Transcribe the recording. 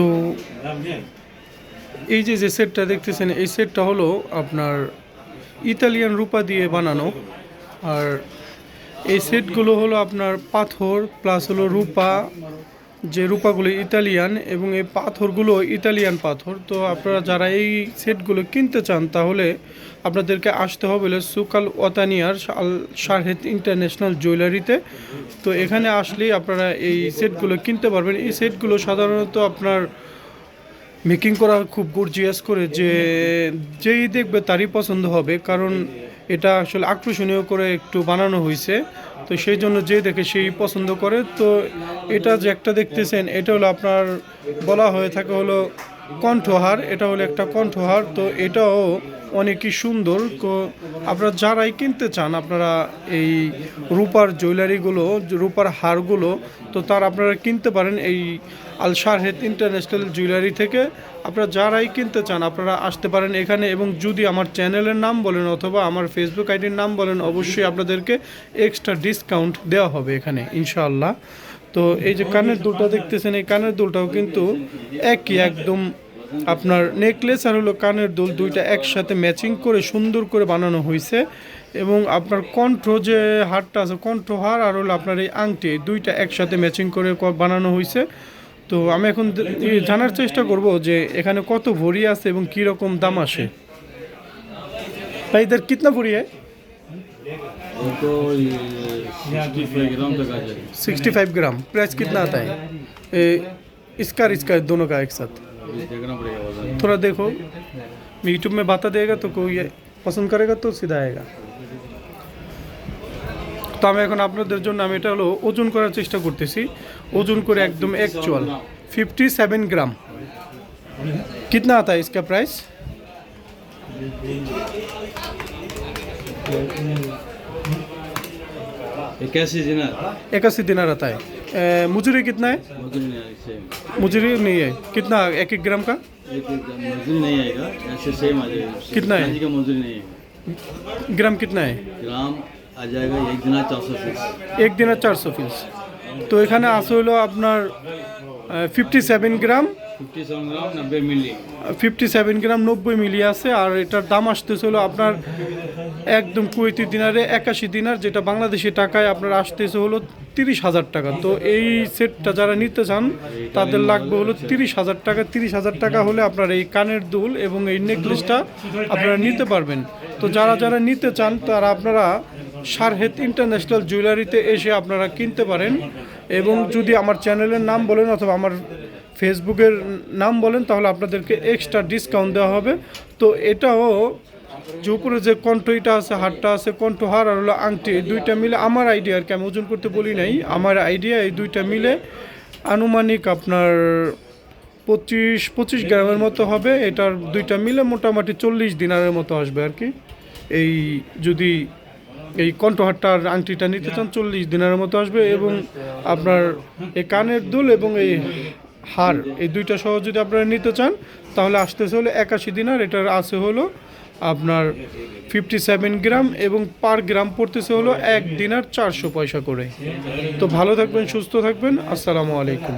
তো এই যে যে সেটটা দেখতেছেন, এই সেটটা হলো আপনার ইতালিয়ান রূপা দিয়ে বানানো। আর এই সেটগুলো হলো আপনার পাথর প্লাস হলো রূপা যে রূপাগুলো ইতালিয়ান এবং এই পাথরগুলো ইতালিয়ান পাথর, তো আপনারা যারা এই সেটগুলো কিনতে চান, তাহলে আপনাদেরকে আসতে হবে সুকাল ওতানিয়ার আল শারহেদ ইন্টারন্যাশনাল জুয়েলারিতে। তো এখানে আসলেই আপনারা এই সেটগুলো কিনতে পারবেন। এই সেটগুলো সাধারণত আপনার মেকিং করা খুব গর্জিয়াস করে যে, যেই দেখবে তারই পছন্দ হবে। কারণ এটা আসলে আকর্ষণীয় করে একটু বানানো হয়েছে। তো সেই জন্য যে দেখে সেই পছন্দ করে। তো এটা যে একটা দেখতেছেন, এটা হলো আপনার বলা হয়ে থাকে হলো কণ্ঠহার, এটা হলো একটা কণ্ঠহার, তো এটাও অনেকই সুন্দর। আপনারা যারাই কিনতে চান, আপনারা এই রূপার জুয়েলারিগুলো, রূপার হারগুলো, তো তার আপনারা কিনতে পারেন এই আল শারহেদ ইন্টারন্যাশনাল জুয়েলারি থেকে। আপনারা যারাই কিনতে চান, আপনারা আসতে পারেন এখানে এবং যদি আমার চ্যানেলের নাম বলেন অথবা আমার ফেসবুক আইডির নাম বলেন, অবশ্যই আপনাদেরকে এক্সট্রা ডিসকাউন্ট দেওয়া হবে এখানে, ইনশাআল্লাহ। তো এই যে কানের দুলটা দেখতেছেন, এই কানের দুলটাও কিন্তু একই, একদম আপনার নেকলেস আর হলো কানের দুল দুইটা একসাথে ম্যাচিং করে সুন্দর করে বানানো হয়েছে এবং আপনার কণ্ঠ যে হারটা আছে কণ্ঠ হার আর হলো আপনার এই আংটি এই দুইটা একসাথে ম্যাচিং করে ক- বানানো হয়েছে তো আমি এখন দে- ই জানার চেষ্টা করব যে এখানে কত ভরি আছে এবং কী রকম দাম আসে ভাই इधर कितना भरी है उनको सिक्सटी फाइव ग्राम तक आ जाएगा 65 ग्राम प्राइस कितना आता है ए, इसका और इसका दोनों का एक साथ ये देखना पड़ेगा वजन थोड़ा देखो यूट्यूब में बता देगा तो कोई ये पसंद करेगा तो सीधा आएगा তো আমি এখন আপনাদের জন্য আমি এটা হলো ওজন করার চেষ্টা করতেছি ওজন করে একদম অ্যাকচুয়াল फिफ्टी सेवन ग्राम कितना आता है इसका प्राइस इक्यासी दिनार इक्यासी दिनार आता है ए, मुजरी कितना है मजदूरी नहीं आएगी सेम मुजरी नहीं है कितना एक एक ग्राम का एक एक मजदूरी नहीं आएगा ऐसे सेम आ जाएगा कितना है? चांदी का मजदूरी नहीं आएगा ग्राम कितना है ग्राम आ जाएगा एक दिनार चार सौ फीस এক দিনের চারশো পিস তো এখানে আছে হলো আপনার fifty seven gram fifty seven gram নব্বই মিলি আছে, আর এটার দাম আসতেছিল আপনার একদম কুয়েতি দিনারে একাশি দিনার, যেটা বাংলাদেশি টাকায় আপনার আসতেছে হলো তিরিশ হাজার টাকা। তো এই সেটটা যারা নিতে চান, তাদের লাগবে হলো তিরিশ হাজার টাকা। তিরিশ হাজার টাকা হলে আপনার এই কানের দুল এবং এই নেকলেসটা আপনারা নিতে পারবেন। তো যারা যারা নিতে চান, তারা আপনারা সারহেত ইন্টারন্যাশনাল জুয়েলারিতে এসে আপনারা কিনতে পারেন। এবং যদি আমার চ্যানেলের নাম বলেন অথবা আমার ফেসবুকের নাম বলেন, তাহলে আপনাদেরকে এক্সট্রা ডিসকাউন্ট দেওয়া হবে। তো এটাও যে উপরে যে কণ্ঠইটা আছে হারটা আছে কণ্ঠহার আর হলো আংটি দুইটা মিলে আমার আইডিয়া আর কি, আমি ওজন করতে বলি নাই, আমার আইডিয়া এই দুইটা মিলে আনুমানিক আপনার পঁচিশ পঁচিশ গ্রামের মতো হবে, এটার দুইটা মিলে মোটামুটি চল্লিশ দিনারের মতো আসবে আর কি। এই যদি এই কণ্ঠহারটা আর আংটিটা নিতে চান, চল্লিশ দিনের মতো আসবে এবং আপনার এই কানের দুল এবং এই হার, এই দুইটা সহ যদি আপনারা নিতে চান, তাহলে আসতেছে হলো একাশি দিনার, এটার আছে হলো আপনার ফিফটি সেভেন গ্রাম এবং পার গ্রাম পড়তেছে হলো এক দিনার চারশো পয়সা করে। তো ভালো থাকবেন, সুস্থ থাকবেন, আসসালামু আলাইকুম।